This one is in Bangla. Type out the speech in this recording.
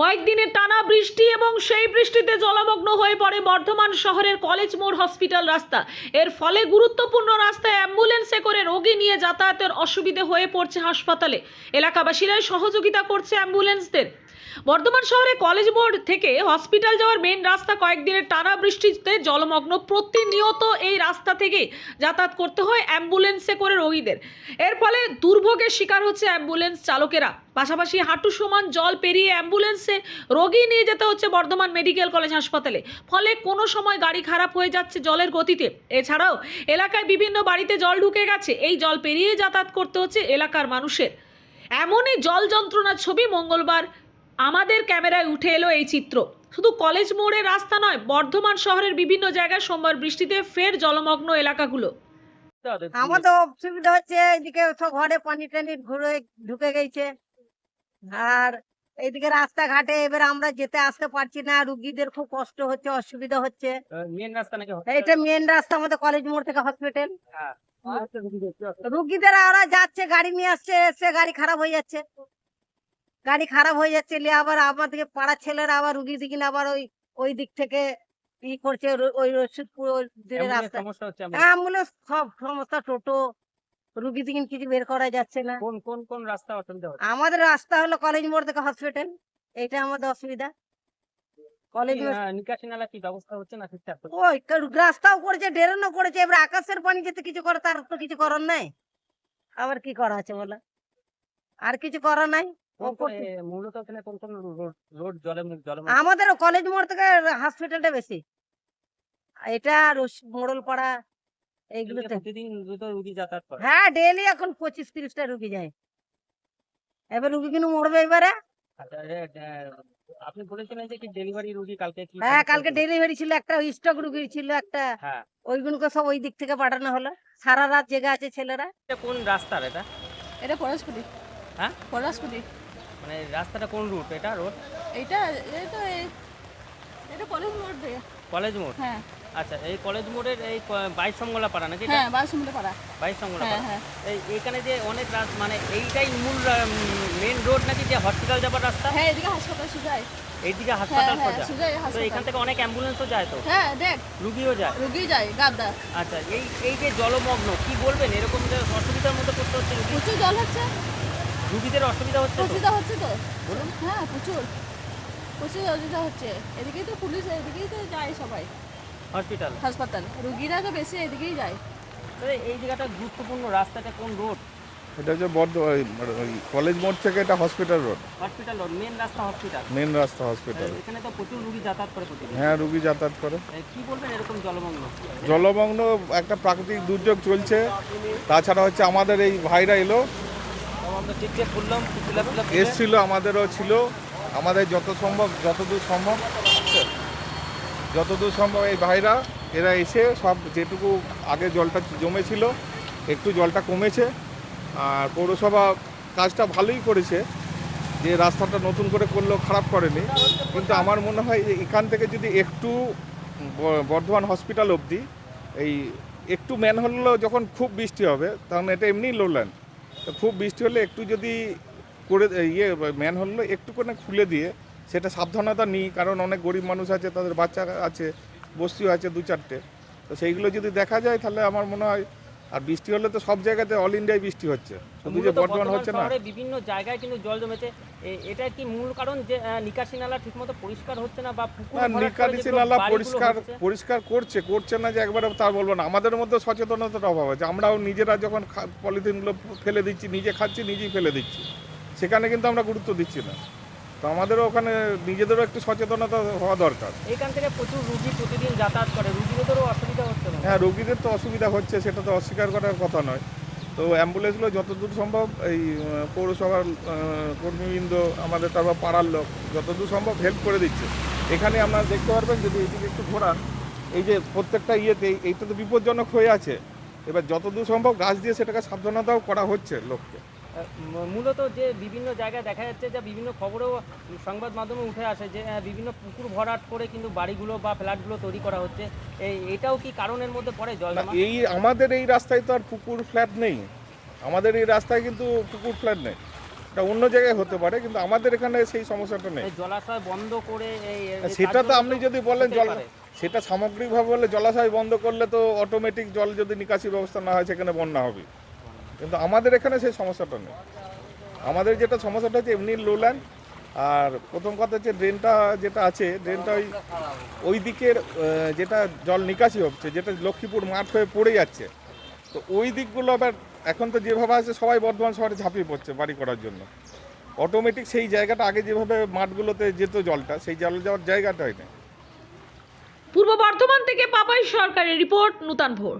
কয়েকদিনের টানা বৃষ্টি এবং সেই বৃষ্টিতে জলমগ্ন হয়ে পড়ে বর্ধমান শহরের কলেজ মোড় হসপিটাল রাস্তা। এর ফলে গুরুত্বপূর্ণ রাস্তায় অ্যাম্বুলেন্সে করে রোগী নিয়ে যাতায়াতের অসুবিধে হয়ে পড়ছে হাসপাতালে। এলাকাবাসীরাই সহযোগিতা করছে অ্যাম্বুলেন্সদের। বর্ধমান শহরে কলেজ মোড় থেকে হসপিটাল যাওয়ার মেন রাস্তা কয়েকদিনের টানা বৃষ্টিতে জলমগ্ন প্রতিনিয়ত এই রাস্তা থেকে যাতায়াত করতে হয় অ্যাম্বুলেন্সে করে রোগীদের। এর ফলে দুর্ভোগের শিকার হচ্ছে অ্যাম্বুলেন্স চালকেরা। পাশাপাশি হাঁটু সমান জল পেরিয়ে অ্যাম্বুলেন্সে রোগী নিয়ে যেতে হচ্ছে বর্ধমান মেডিকেল কলেজ হাসপাতালে। ফলে কোনো সময় গাড়ি খারাপ হয়ে যাচ্ছে জলের গতিতে। এছাড়াও এলাকায় বিভিন্ন বাড়িতে জল ঢুকে গেছে। এই জল পেরিয়ে যাতায়াত করতে হচ্ছে এলাকার মানুষের। এমনই জল যন্ত্রণার ছবি মঙ্গলবার আমাদের ক্যামেরায় উঠে এলো এই চিত্র। শুধু কলেজ মোড়ের রাস্তা নয় বর্ধমান শহরের বিভিন্ন জায়গায় সোমবার বৃষ্টিতে ফের জলমগ্ন এলাকাগুলো। আমার তো অসুবিধা হচ্ছে এদিকে সব ঘরে পানি টানি ঘুরে ঢুকে গেছে। আর এইদিকে রাস্তাঘাটে এবার আমরা যেতে আসতে পারছি না রুগীদের খুব কষ্ট হচ্ছে অসুবিধা হচ্ছে। মেন রাস্তা নাকি এইটা মেন রাস্তা আমাদের কলেজ মোড় থেকে হসপিটাল হ্যাঁ। রুগীদের ওরা যাচ্ছে গাড়ি নিয়ে আসছে এসে গাড়ি খারাপ হয়ে যাচ্ছে। গাড়ি খারাপ হয়ে যাচ্ছে নিয়ে আবার থেকে পাড়ার ছেলেরা আবার রুগী দিকে আবার ওই ওই দিক থেকে ই করছে ওই রশিদপুর রাস্তা। অ্যাম্বুলেন্স সব সমস্যা টোটো রুগী দিকে কিছু বের করা যাচ্ছে না। কোন কোন কোন রাস্তা অসুবিধা আমাদের রাস্তা হলো কলেজ মোড় থেকে হসপিটাল এটা আমাদের অসুবিধা। কলেজ কি, মোড় আহ, নিকাশি নালা কি ব্যবস্থা হচ্ছে না ঠিকঠাক ওই রাস্তাও করেছে ড্রেনও করেছে এবার আকাশের পানি যেতে কিছু করে তার তো কিছু করার নাই। আবার কি করা আছে বলে? আর কিছু করার নাই? ও কোন কোন- করছে। এ, মূলত এখানে কোন কোন রোড রোড জলে জলে আমাদের কলেজ মোড় থেকে হসপিটালটা বেশি। এটা মোড়ল পাড়া এইগুলোতে। প্রতিদিন দুটো রুগী যাতায়াত করে? হ্যাঁ ডেলি এখন পঁচিশ তিরিশটা রুগী যায়। এবার রুগী কিন্তু মরবে এবারে। আচ্ছা, এ, এ, আপনি বলেছিলেন যে কি ডেলিভারি রুগী কালকে হ্যাঁ কালকে ডেলিভারি ছিল একটা স্টক রুগী ছিল একটা হ্যাঁ। ওইগুলোকে সব ওই দিক থেকে পাঠানো হলো। সারা রাত জেগে আছে ছেলেরা। কোন রাস্তার এটা? এটা হ্যাঁ? মানে রাস্তাটা কোন রুট এটা রোড এইটা এই তো এটা কলেজ মোড় কলেজ মোড়? হ্যাঁ। আচ্ছা এই কলেজ মোড়ের এই বাইশ সমগলা পাড়া নাকি এটা? হ্যাঁ বাসুমিটা পাড়া। বাইশ সমগলা হ্যাঁ পাড়া। হ্যাঁ। এই এখানে যে অনেক রাস্তা মানে এইটাই মূল মেন রোড নাকি যে হসপিটাল যাবার রাস্তা? হ্যাঁ এদিকে হাসপাতাল সুজাই। এইদিকে হ্যাঁ হাসপাতাল হ্যাঁ সোজা। তো এখান থেকে অনেক অ্যাম্বুলেন্সও যায় তো? হ্যাঁ দেখ। রুগীও যায়? রুগী যায় গাদ্দা। আচ্ছা এই এই যে জলমগ্ন কি বলবেন? এরকম যে অসুবিধার মধ্যে করতে হচ্ছে প্রচুর জল হচ্ছে। রুগীদের অসুবিধা হচ্ছে অসুবিধা হচ্ছে তো। বলুন। হ্যাঁ প্রচুর। প্রচুর অসুবিধা হচ্ছে। এদিকেই তো পুলিশ এদিকেই তো যায় সবাই। হসপিটাল? হাসপাতাল। রুগীরা তো বেশি এদিকেই যায়। তবে এই জায়গাটা গুরুত্বপূর্ণ রাস্তাটা কোন রোড? এটা হচ্ছে বর্ধ কলেজ মোড় থেকে এটা hospital road. Hospital road main রাস্তা হসপিটাল। মেন রাস্তা হসপিটাল। এখানে তো প্রচুর রুগী যাতায়াত করে প্রতিদিন। হ্যাঁ রুগী যাতায়াত করে। কি বলবেন এরকম জলমগ্ন? জলমগ্ন একটা প্রাকৃতিক দুর্যোগ চলছে। তাছাড়া হচ্ছে আমাদের এই ভাইরা এলো। এসছিল আমাদেরও ছিল। আমাদের যত সম্ভব যতদূর সম্ভব যতদূর সম্ভব এই ভাইরা এরা এসে সব যেটুকু আগে জলটা জমেছিল একটু জলটা কমেছে। আর পৌরসভা কাজটা ভালোই করেছে যে রাস্তাটা নতুন করে করলেও খারাপ করেনি। কিন্তু আমার মনে হয় যে এখান থেকে যদি একটু বর্ধমান হসপিটাল অবধি এই একটু ম্যান হলেও যখন খুব বৃষ্টি হবে তখন এটা এমনি লোল্যান্ড খুব বৃষ্টি হলে একটু যদি করে ইয়ে ম্যান হলো একটু করে খুলে দিয়ে সেটা সাবধানতা নিই, কারণ অনেক গরিব মানুষ আছে, তাদের বাচ্চা আছে, বস্তিও আছে দু চারটে। তো সেইগুলো যদি দেখা যায়, তাহলে আমার মনে হয় আর বৃষ্টি হলে তো সব জায়গাতে অল ইন্ডিয়ায় বৃষ্টি হচ্ছে। শুধু যে বর্ধমান হচ্ছে না। বিভিন্ন জায়গায় কিন্তু জল জমেছে। এটা কি মূল কারণ যে নিকাশি নালা ঠিকমতো পরিষ্কার হচ্ছে না বা পুকুর নিকাশি নালা পরিষ্কার পরিষ্কার করছে করছে না যে একবারে তা বলব না। আমাদের মধ্যে সচেতনতার অভাব আছে। আমরাও নিজেরা যখন পলিথিনগুলো ফেলে দিচ্ছি নিজে খাচ্ছি নিজেই ফেলে দিচ্ছি। সেখানে কিন্তু আমরা গুরুত্ব দিচ্ছি না। তো আমাদেরও ওখানে নিজেদেরও একটু সচেতনতা হওয়া দরকার। এইখান থেকে প্রচুর রুগী প্রতিদিন যাতায়াত করে রুগীদেরও অসুবিধা হচ্ছে হ্যাঁ রোগীদের তো অসুবিধা হচ্ছে সেটা তো অস্বীকার করার কথা নয়। তো অ্যাম্বুলেন্সগুলো যতদূর সম্ভব এই পৌরসভার কর্মীবৃন্দ আমাদের তারপর পাড়ার লোক যতদূর সম্ভব হেল্প করে দিচ্ছে। এখানে আপনারা দেখতে পারবেন যদি এইদিকে একটু ঘোরান এই যে প্রত্যেকটা ইয়েতে এই- এইটা তো বিপজ্জনক হয়ে আছে। এবার যতদূর সম্ভব গাছ দিয়ে সেটাকে সাবধানতাও করা হচ্ছে লোককে। মূলত যে বিভিন্ন জায়গায় দেখা যাচ্ছে যে বিভিন্ন খবরেও সংবাদ মাধ্যমে উঠে আসে যে বিভিন্ন পুকুর ভরাট করে কিন্তু বাড়িগুলো বা ফ্ল্যাটগুলো তৈরি করা হচ্ছে। এই এটাও কি কারণের মধ্যে পড়ে জল এই আমাদের এই রাস্তায় তো আর পুকুর ফ্ল্যাট নেই। আমাদের এই রাস্তায় কিন্তু পুকুর ফ্ল্যাট নেই। এটা অন্য জায়গায় হতে পারে কিন্তু আমাদের এখানে সেই সমস্যাটা নেই। জলাশয় বন্ধ করে সেটা তো আপনি যদি বলেন জল সেটা সামগ্রিকভাবে বললে জলাশয় বন্ধ করলে তো অটোমেটিক জল যদি নিকাশি ব্যবস্থা না হয় সেখানে বন্যা হবে। কিন্তু আমাদের এখানে সেই সমস্যাটা নেই। আমাদের যেটা সমস্যাটা হচ্ছে এমনি লোল্যান্ড আর প্রথম কথা হচ্ছে ড্রেনটা যেটা আছে ড্রেনটা ওই ওই দিকের যেটা জল নিকাশি হচ্ছে, যেটা লক্ষ্মীপুর মাঠ হয়ে পড়ে যাচ্ছে। তো ওই দিকগুলো আবার এখন তো যেভাবে আছে, সবাই বর্ধমান শহরে ঝাঁপিয়ে পড়ছে বাড়ি করার জন্য। অটোমেটিক সেই জায়গাটা আগে যেভাবে মাঠগুলোতে যেত জলটা, সেই জল যাওয়ার জায়গাটাই নেই। পূর্ব বর্ধমান থেকে পাপাই সরকারের রিপোর্ট, নূতন ভোর।